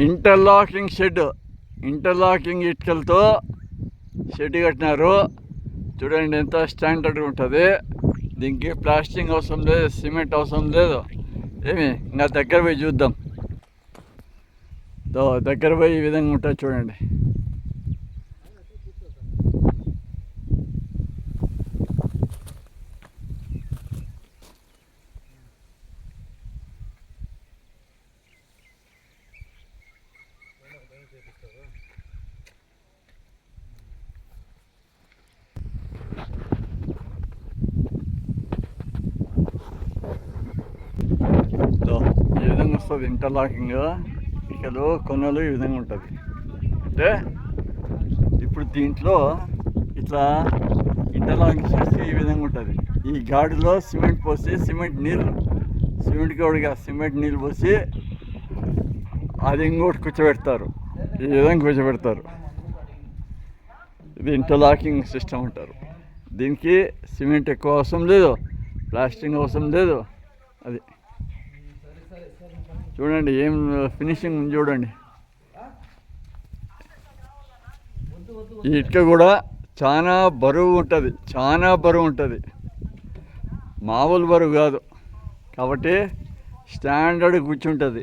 Interlocking shed. Interlocking ఇటుకలతో shed కట్టినారు. చూడండి ఎంత స్టాండర్డ్ ఉంటుంది. దీనికి ప్లాస్టింగ్ అవసరం లేదు సిమెంట్ అవసరం లేదు. ఏమి? ఇంకా దగ్గర పోయి చూద్దాం. దగ్గర పోయి ఈ విధంగా ఉంటుంది చూడండి. ఈ వస్తుంది ఇంటర్లాకింగ్ ఇకలు కొనలు ఈ విధంగా ఉంటుంది. అంటే ఇప్పుడు దీంట్లో ఇట్లా ఇంటర్లాకింగ్ చేస్తే ఈ విధంగా ఉంటుంది. ఈ గాడిలో సిమెంట్ పోసి సిమెంట్ నీళ్ళు సిమెంట్ గౌడిగా సిమెంట్ నీళ్ళు పోసి అది ఇంకోటి కూర్చోబెడతారు. ఈ విధంగా కూర్చోబెడతారు. ఇది ఇంటర్లాకింగ్ సిస్టమ్ అంటారు. దీనికి సిమెంట్ ఎక్కువ అవసరం లేదు ప్లాస్టింగ్ అవసరం లేదు అది. చూడండి ఏం ఫినిషింగ్ చూడండి. ఈ ఇటుక కూడా చాలా బరువు ఉంటుంది చాలా బరువు ఉంటుంది. మామూలు బరువు కాదు. కాబట్టి స్టాండర్డ్ కూర్చుంటుంది.